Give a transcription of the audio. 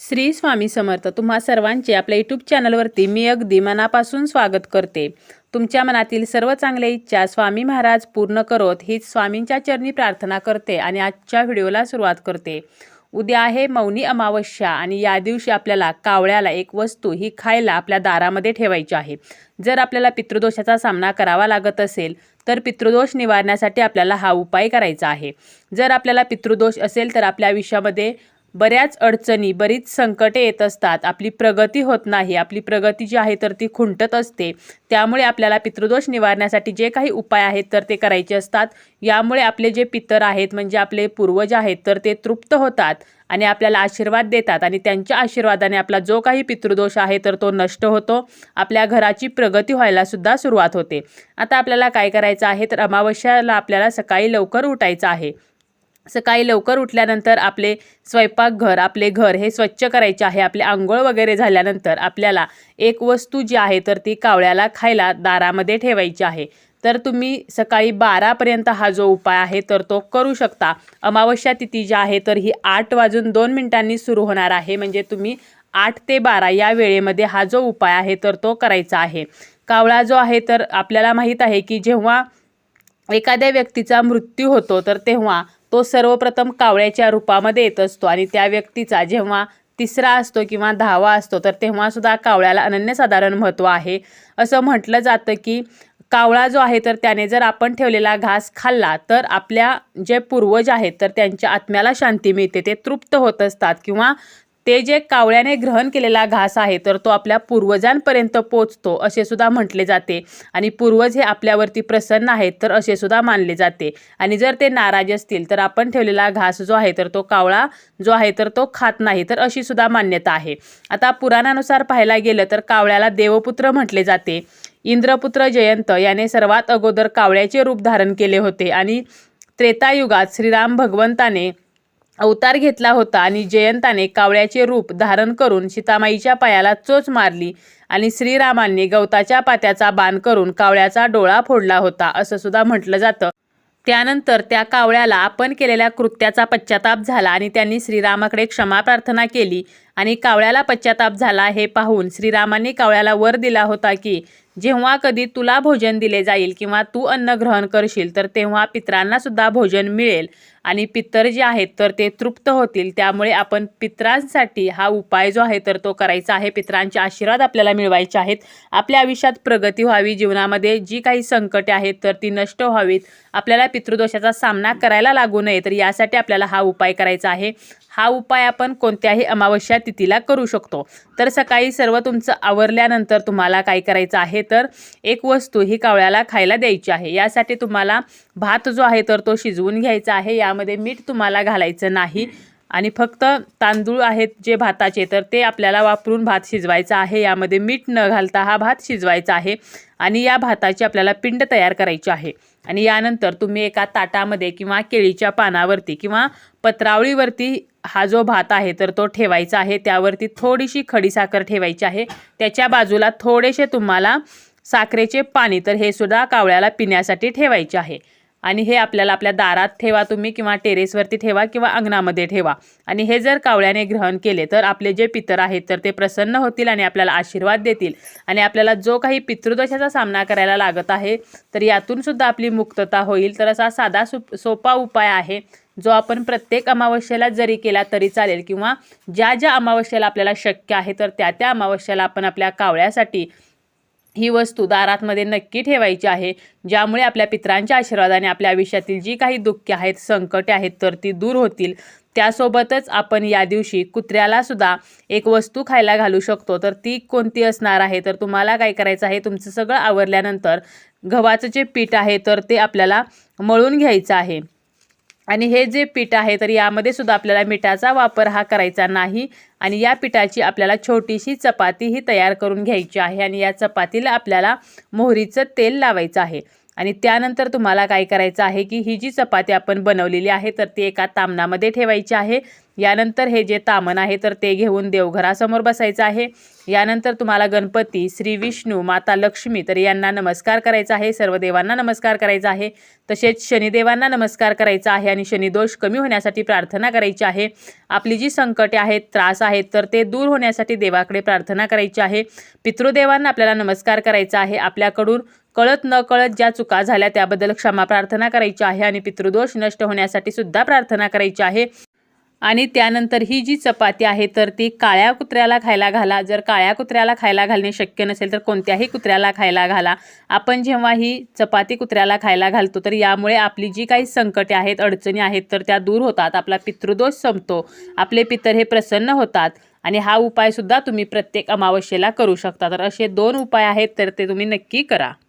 श्री स्वामी समर्थ तुम्हा सर्वांचे आपल्या यूट्यूब चॅनलवरती मी अगदी मनापासून स्वागत करते. तुमच्या मनातील सर्व चांगल्या इच्छा स्वामी महाराज पूर्ण करोत हीच स्वामींच्या चरणी प्रार्थना करते आणि आजच्या व्हिडिओला सुरुवात करते. उद्या आहे मौनी अमावस्या आणि या दिवशी आपल्याला कावळ्याला एक वस्तू ही खायला आपल्या दारामध्ये ठेवायची आहे. जर आपल्याला पितृदोषाचा सामना करावा लागत असेल तर पितृदोष निवारण्यासाठी आपल्याला हा उपाय करायचा आहे. जर आपल्याला पितृदोष असेल तर आपल्या आयुष्यामध्ये बऱ्याच अडचणी बरीच संकटे येत असतात. आपली प्रगती होत नाही. आपली प्रगती जी आहे तर ती खुंटत असते. त्यामुळे आपल्याला पितृदोष निवारण्यासाठी जे काही उपाय आहेत तर ते करायचे असतात. यामुळे आपले जे पितर आहेत म्हणजे आपले पूर्वज आहेत तर ते तृप्त होतात आणि आपल्याला आशीर्वाद देतात आणि त्यांच्या आशीर्वादाने आपला जो काही पितृदोष आहे तर तो नष्ट होतो. आपल्या घराची प्रगती व्हायला सुद्धा सुरुवात होते. आता आपल्याला काय करायचं आहे तर अमावस्याला आपल्याला सकाळी लवकर उठायचं आहे. सकाळी लवकर उठल्यानंतर आपले स्वयंपाकघर आपले घर हे स्वच्छ करायचे आहे. आपले आंघोळ वगैरे झाल्यानंतर आपल्याला एक वस्तू जी आहे तर ती कावळ्याला खायला दारामध्ये ठेवायची आहे. तर तुम्ही सकाळी बारापर्यंत हा जो उपाय आहे तर तो करू शकता. अमावस्या तिथी जी आहे तर ही आठ वाजून दोन मिनिटांनी सुरू होणार आहे. म्हणजे तुम्ही आठ ते बारा या वेळेमध्ये हा जो उपाय आहे तर तो करायचा आहे. कावळा जो आहे तर आपल्याला माहीत आहे की जेव्हा एखाद्या व्यक्तीचा मृत्यू होतो तर तेव्हा तो सर्वप्रथम कावळ्याच्या रूपामध्ये येत असतो आणि त्या व्यक्तीचा जेव्हा तिसरा असतो किंवा दहावा असतो तर तेव्हासुद्धा कावळ्याला अनन्यसाधारण महत्त्व आहे. असं म्हटलं जातं की कावळा जो आहे तर त्याने जर आपण ठेवलेला घास खाल्ला तर आपल्या जे पूर्वज आहेत तर त्यांच्या आत्म्याला शांती मिळते. ते तृप्त होत असतात किंवा ते जे कावळ्याने ग्रहण केलेला घास आहे तर तो आपल्या पूर्वजांपर्यंत पोचतो असे सुद्धा म्हटले जाते. आणि पूर्वज हे आपल्यावरती प्रसन्न आहेत तर असे सुद्धा मानले जाते. आणि जर ते नाराज असतील तर आपण ठेवलेला घास जो आहे तर तो कावळा जो आहे तर तो खात नाही तर अशी सुद्धा मान्यता आहे. आता पुराणानुसार पाहायला गेलं तर कावळ्याला देवपुत्र म्हटले जाते. इंद्रपुत्र जयंत याने सर्वात अगोदर कावळ्याचे रूप धारण केले होते. आणि त्रेतायुगात श्रीराम भगवंताने अवतार घेतला होता आणि जयंताने कावळ्याचे रूप धारण करून सीतामाईच्या पायाला चोच मारली आणि श्रीरामांनी गवताच्या पात्याचा बाण करून कावळ्याचा डोळा फोडला होता असं सुद्धा म्हटलं जातं. त्यानंतर त्या कावळ्याला आपण केलेल्या कृत्याचा पश्चाताप झाला आणि त्यांनी श्रीरामाकडे क्षमा प्रार्थना केली आणि कावळ्याला पश्चाताप झाला हे पाहून श्रीरामांनी कावळ्याला वर दिला होता की जेव्हा कधी तुला भोजन दिले जाईल किंवा तू अन्न ग्रहण करशील तर तेव्हा पित्रांना सुद्धा भोजन मिळेल. आणि पितर जे आहेत तर ते तृप्त होतील. त्यामुळे आपण पित्रांसाठी हा उपाय जो आहे तर तो करायचा आहे. पित्रांचे आशीर्वाद आपल्याला मिळवायचे आहेत. आपल्या आयुष्यात प्रगती व्हावी. जीवनामध्ये जी काही संकटे आहेत तर ती नष्ट व्हावीत. आपल्याला पितृदोषाचा सामना करायला लागू नये तर यासाठी आपल्याला हा उपाय करायचा आहे. हा उपाय आपण कोणत्याही अमावस्या तिथीला करू शकतो. तर सकाळी सर्व तुमचं आवरल्यानंतर तुम्हाला काय करायचं आहे तर एक वस्तू ही कावळ्याला खायला द्यायची आहे. यासाठी तुम्हाला भात जो आहे तर तो शिजवून घ्यायचा आहे. या त्यामध्ये मीठ तुम्हाला घालायचं नाही. आणि फक्त तांदूळ आहेत जे भाताचे तर ते आपल्याला वापरून भात शिजवायचा आहे. यामध्ये मीठ न घालता हा भात शिजवायचा आहे. आणि या भाताची आपल्याला पिंड तयार करायची आहे. आणि यानंतर तुम्ही एका ताटामध्ये किंवा केळीच्या पानावरती किंवा पत्रावळीवरती हा जो भात आहे तर तो ठेवायचा आहे. त्यावरती थोडीशी खडीसाखर ठेवायची आहे. त्याच्या बाजूला थोडेसे तुम्हाला साखरेचे पाणी तर हे सुद्धा कावळ्याला पिण्यासाठी ठेवायचे आहे. आणि हे आपल्याला आपल्या दारात ठेवा तुम्ही किंवा टेरेसवरती ठेवा किंवा अंगणामध्ये ठेवा. आणि हे जर कावळ्याने ग्रहण केले तर आपले जे पितर आहेत तर ते प्रसन्न होतील आणि आपल्याला आशीर्वाद देतील. आणि आपल्याला जो काही पितृदोषाचा सामना करायला लागत आहे तर यातून सुद्धा आपली मुक्तता होईल. तर असा साधा सुप सोपा उपाय आहे जो आपण प्रत्येक अमावस्येला जरी केला तरी चालेल किंवा ज्या ज्या अमावस्येला आपल्याला शक्य आहे तर त्या त्या अमावस्येला आपण आपल्या कावळ्यासाठी ही वस्तू दारातमध्ये नक्की ठेवायची आहे ज्यामुळे आपल्या पित्रांच्या आशीर्वादाने आपल्या आयुष्यातील जी काही दुःखे आहेत संकटे आहेत तर ती दूर होतील. त्यासोबतच आपण या दिवशी कुत्र्याला सुद्धा एक वस्तू खायला घालू शकतो. तर ती कोणती असणार आहे? तर तुम्हाला काय करायचं आहे? तुमचं सगळं आवरल्यानंतर गव्हाचं जे पीठ आहे तर ते आपल्याला मळून घ्यायचं आहे. आणि हे जे पीठ आहे तर यामध्ये सुद्धा आपल्याला मिठाचा वापर हा करायचा नाही. आणि या पिठाची आपल्याला छोटीशी चपाती ही तयार करून घ्यायची आहे आणि या चपातीला आपल्याला मोहरीचं तेल लावायचं आहे. आणि त्यानंतर तुम्हाला काय करायचं आहे की ही जी चपाती आपण बनवलेली आहे तर ती एका तामणामध्ये ठेवायची आहे. यानंतर हे जे तामण आहे तर ते घेऊन देवघरासमोर बसायचं आहे. यानंतर तुम्हाला गणपती श्री विष्णू माता लक्ष्मी तर यांना नमस्कार करायचा आहे. सर्व देवांना नमस्कार करायचा आहे. तसेच शनिदेवांना नमस्कार करायचा आहे आणि शनिदोष कमी होण्यासाठी प्रार्थना करायची आहे. आपली जी संकटे आहेत त्रास आहेत तर ते दूर होण्यासाठी देवाकडे प्रार्थना करायची आहे. पितृदेवांना आपल्याला नमस्कार करायचा आहे. आपल्याकडून कळत न कळत ज्या चुका झाल्या त्याबद्दल क्षमा प्रार्थना करायची आहे आणि पितृदोष नष्ट होण्यासाठी सुद्धा प्रार्थना करायची आहे. आणि त्यानंतर ही जी चपाती आहे तर ती काळ्या कुत्र्याला खायला घाला. जर काळ्या कुत्र्याला खायला घालणे शक्य नसेल तर कोणत्याही कुत्र्याला खायला घाला. आपण जेव्हा ही चपाती कुत्र्याला खायला घालतो तर यामुळे आपली जी काही संकटे आहेत अडचणी आहेत तर त्या दूर होतात. आपला पितृदोष संपतो. आपले पितर हे प्रसन्न होतात. आणि हा उपायसुद्धा तुम्ही प्रत्येक अमावस्येला करू शकता. तर असे दोन उपाय आहेत तर ते तुम्ही नक्की करा.